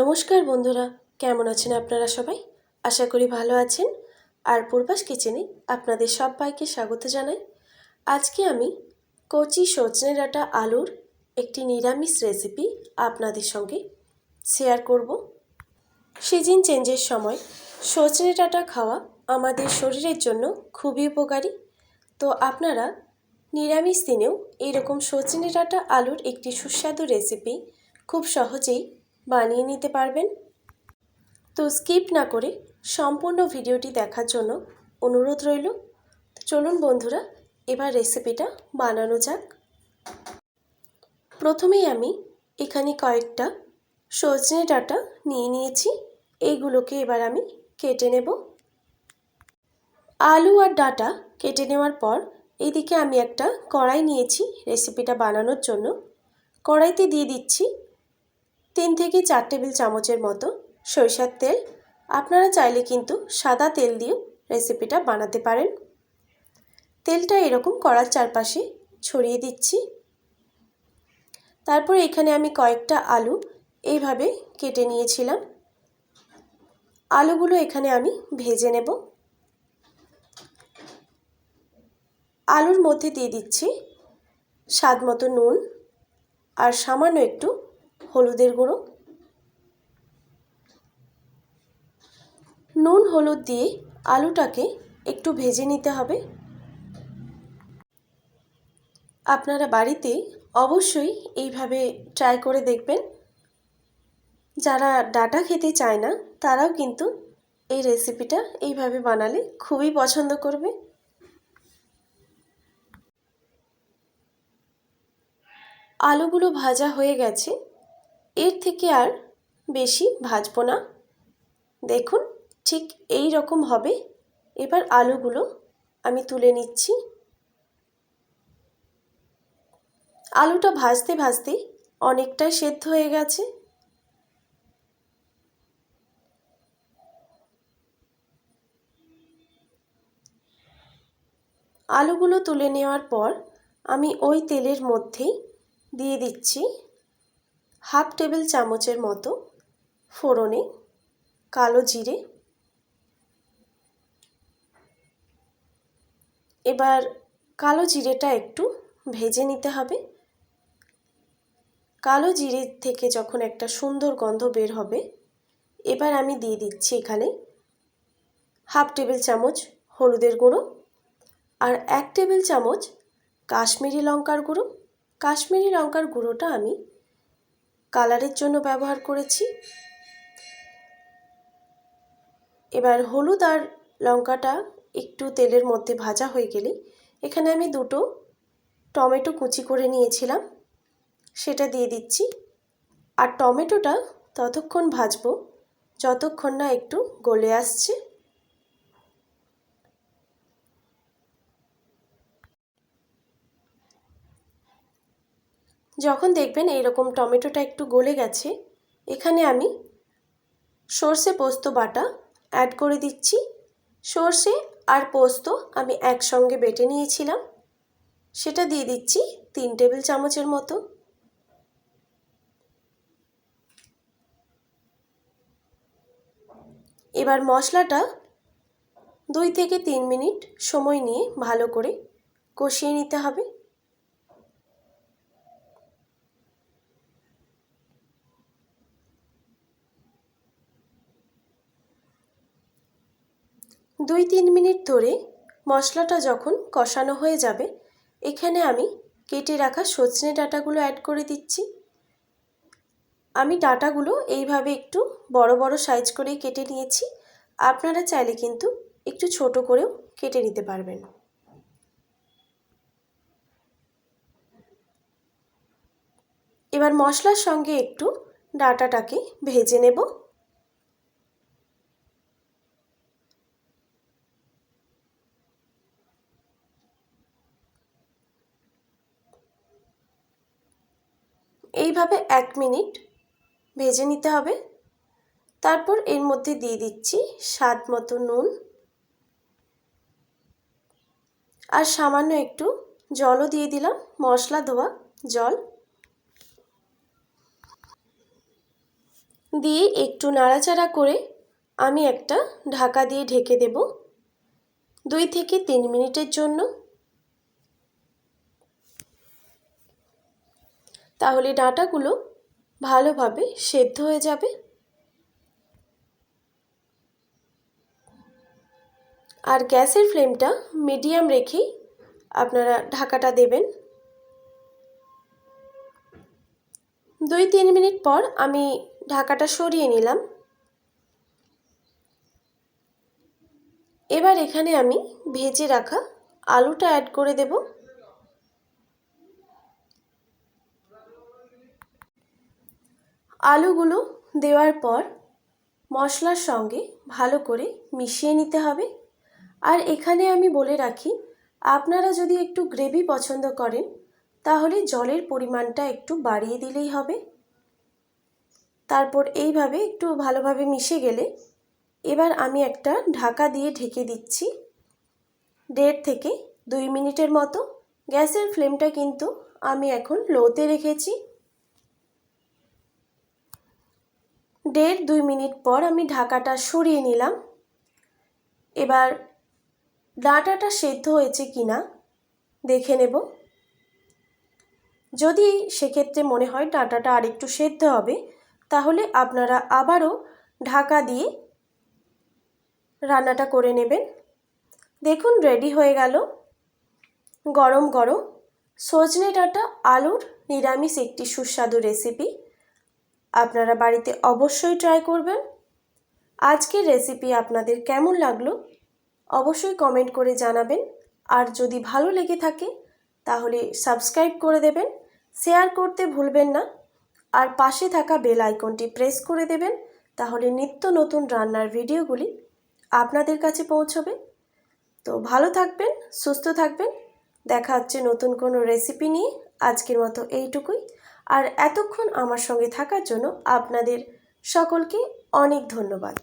নমস্কার বন্ধুরা, কেমন আছেন আপনারা সবাই? আশা করি ভালো আছেন। আর পূর্বাস কিচেনে আপনাদের সবাইকে স্বাগত জানাই। আজকে আমি কচি সজনে ডাঁটা আলুর একটি নিরামিষ রেসিপি আপনাদের সঙ্গে শেয়ার করব। সিজন চেঞ্জের সময় সজনে ডাঁটা খাওয়া আমাদের শরীরের জন্য খুবই উপকারী। তো আপনারা নিরামিষ দিনেও এইরকম সজনে ডাঁটা আলুর একটি সুস্বাদু রেসিপি খুব সহজেই বানিয়ে নিতে পারবেন। তো স্কিপ না করে সম্পূর্ণ ভিডিওটি দেখার জন্য অনুরোধ রইল। চলুন বন্ধুরা, এবার রেসিপিটা বানানো যাক। প্রথমেই আমি এখানে কয়েকটা সজনে ডাটা নিয়ে নিয়েছি। এইগুলোকে এবার আমি কেটে নেব। আলু আর ডাটা কেটে নেওয়ার পর এইদিকে আমি একটা কড়াই নিয়েছি রেসিপিটা বানানোর জন্য। কড়াইতে দিয়ে দিচ্ছি তিন থেকে চার টেবিল চামচের মতো সরিষার তেল। আপনারা চাইলে কিন্তু সাদা তেল দিয়েও রেসিপিটা বানাতে পারেন। তেলটা এরকম কড়ার চারপাশে ছড়িয়ে দিচ্ছি। তারপর এখানে আমি কয়েকটা আলু এইভাবে কেটে নিয়েছিলাম। আলুগুলো এখানে আমি ভেজে নেব। আলুর মধ্যে দিয়ে দিচ্ছি স্বাদ মতো নুন আর সামান্য একটু হলুদের গুঁড়ো। নুন, হলুদ দিয়ে আলুটাকে একটু ভেজে নিতে হবে। আপনারা বাড়িতে অবশ্যই এইভাবে ট্রাই করে দেখবেন। যারা ডাটা খেতে চায় না, তারাও কিন্তু এই রেসিপিটা এইভাবে বানালে খুবই পছন্দ করবে। আলুগুলো ভাজা হয়ে গেছে। এর থেকে আর বেশি ভাজবো না। দেখুন, ঠিক এই রকম হবে। এবার আলুগুলো আমি তুলে নিচ্ছি। আলুটা ভাজতে ভাজতে অনেকটাই সেদ্ধ হয়ে গেছে। আলুগুলো তুলে নেওয়ার পর আমি ওই তেলের মধ্যেই দিয়ে দিচ্ছি। হাফ টেবিল চামচের মতো ফোড়নে কালো জিরে। এবার কালো জিরেটা একটু ভেজে নিতে হবে। কালো জিরে থেকে যখন একটা সুন্দর গন্ধ বের হবে, এবার আমি দিয়ে দিচ্ছি এখানে হাফ টেবিল চামচ হলুদের গুঁড়ো আর এক টেবিল চামচ কাশ্মীরি লঙ্কার গুঁড়ো। কাশ্মীরি লঙ্কার গুঁড়োটা আমি কালারের জন্য ব্যবহার করেছি। এবার হলুদ আর লঙ্কাটা একটু তেলের মধ্যে ভাজা হয়ে গেলে এখানে আমি দুটো টমেটো কুচি করে নিয়েছিলাম, সেটা দিয়ে দিচ্ছি। আর টমেটোটা ততক্ষণ ভাজবো, যতক্ষণ না একটু গলে আসছে। যখন দেখবেন এইরকম টমেটোটা একটু গলে গেছে, এখানে আমি সর্ষে পোস্ত বাটা অ্যাড করে দিচ্ছি। সর্ষে আর পোস্ত আমি একসঙ্গে বেটে নিয়েছিলাম। সেটা দিয়ে দিচ্ছি তিন টেবিল চামচের মতো। এবার মশলাটা দুই থেকে তিন মিনিট সময় নিয়ে ভালো করে কষিয়ে নিতে হবে। দুই তিন মিনিট ধরে মশলাটা যখন কষানো হয়ে যাবে, এখানে আমি কেটে রাখা সজনে ডাটাগুলো অ্যাড করে দিচ্ছি। আমি ডাটাগুলো এইভাবে একটু বড় বড় সাইজ করেই কেটে নিয়েছি। আপনারা চাইলে কিন্তু একটু ছোট করেও কেটে নিতে পারবেন। এবার মশলার সঙ্গে একটু ডাটাটাকে ভেজে নেব। এইভাবে এক মিনিট ভেজে নিতে হবে। তারপর এর মধ্যে দিয়ে দিচ্ছি স্বাদ মতো নুন আর সামান্য একটু জলও দিয়ে দিলাম, মশলা ধোয়া জল। দিয়ে একটু নাড়াচাড়া করে আমি একটা ঢাকা দিয়ে ঢেকে দেব। দুই থেকে তিন মিনিটের জন্য তাহলে ডাঁটাগুলো ভালোভাবে সেদ্ধ হয়ে যাবে। আর গ্যাসের ফ্লেমটা মিডিয়াম রেখেই আপনারা ঢাকাটা দেবেন। দুই তিন মিনিট পর আমি ঢাকাটা সরিয়ে নিলাম। এবার এখানে আমি ভেজে রাখা আলুটা অ্যাড করে দেব। আলুগুলো দেওয়ার পর মশলার সঙ্গে ভালো করে মিশিয়ে নিতে হবে। আর এখানে আমি বলে রাখি, আপনারা যদি একটু গ্রেভি পছন্দ করেন, তাহলে জলের পরিমাণটা একটু বাড়িয়ে দিলেই হবে। তারপর এইভাবে একটু ভালোভাবে মিশে গেলে এবার আমি একটা ঢাকা দিয়ে ঢেকে দিচ্ছি দেড় থেকে দুই মিনিটের মতো। গ্যাসের ফ্লেমটা কিন্তু আমি এখন লোতে রেখেছি। দেড় দুই মিনিট পর আমি ঢাকাটা সরিয়ে নিলাম। এবার ডাঁটাটা সেদ্ধ হয়েছে কি না দেখে নেব। যদি সেক্ষেত্রে মনে হয় ডাঁটাটা আরেকটু সেদ্ধ হবে, তাহলে আপনারা আবারও ঢাকা দিয়ে রান্নাটা করে নেবেন। দেখুন, রেডি হয়ে গেল। গরম গরম সজনে ডাঁটা আলুর নিরামিষ একটি সুস্বাদু রেসিপি। আপনারা বাড়িতে অবশ্যই ট্রাই করবেন। আজকের রেসিপি আপনাদের কেমন লাগল? অবশ্যই কমেন্ট করে জানাবেন। আর যদি ভালো লেগে থাকে, তাহলে সাবস্ক্রাইব করে দেবেন। শেয়ার করতে ভুলবেন না। আর পাশে থাকা বেল আইকনটি প্রেস করে দেবেন। তাহলে নিত্য নতুন রান্নার ভিডিওগুলি আপনাদের কাছে পৌঁছবে। তো ভালো থাকবেন, সুস্থ থাকবেন। দেখা হচ্ছে নতুন কোনো রেসিপি নিয়ে। আজকের মতো এইটুকুই। আর এতক্ষণ আমার সঙ্গে থাকার জন্য আপনাদের সকলকে অনেক ধন্যবাদ।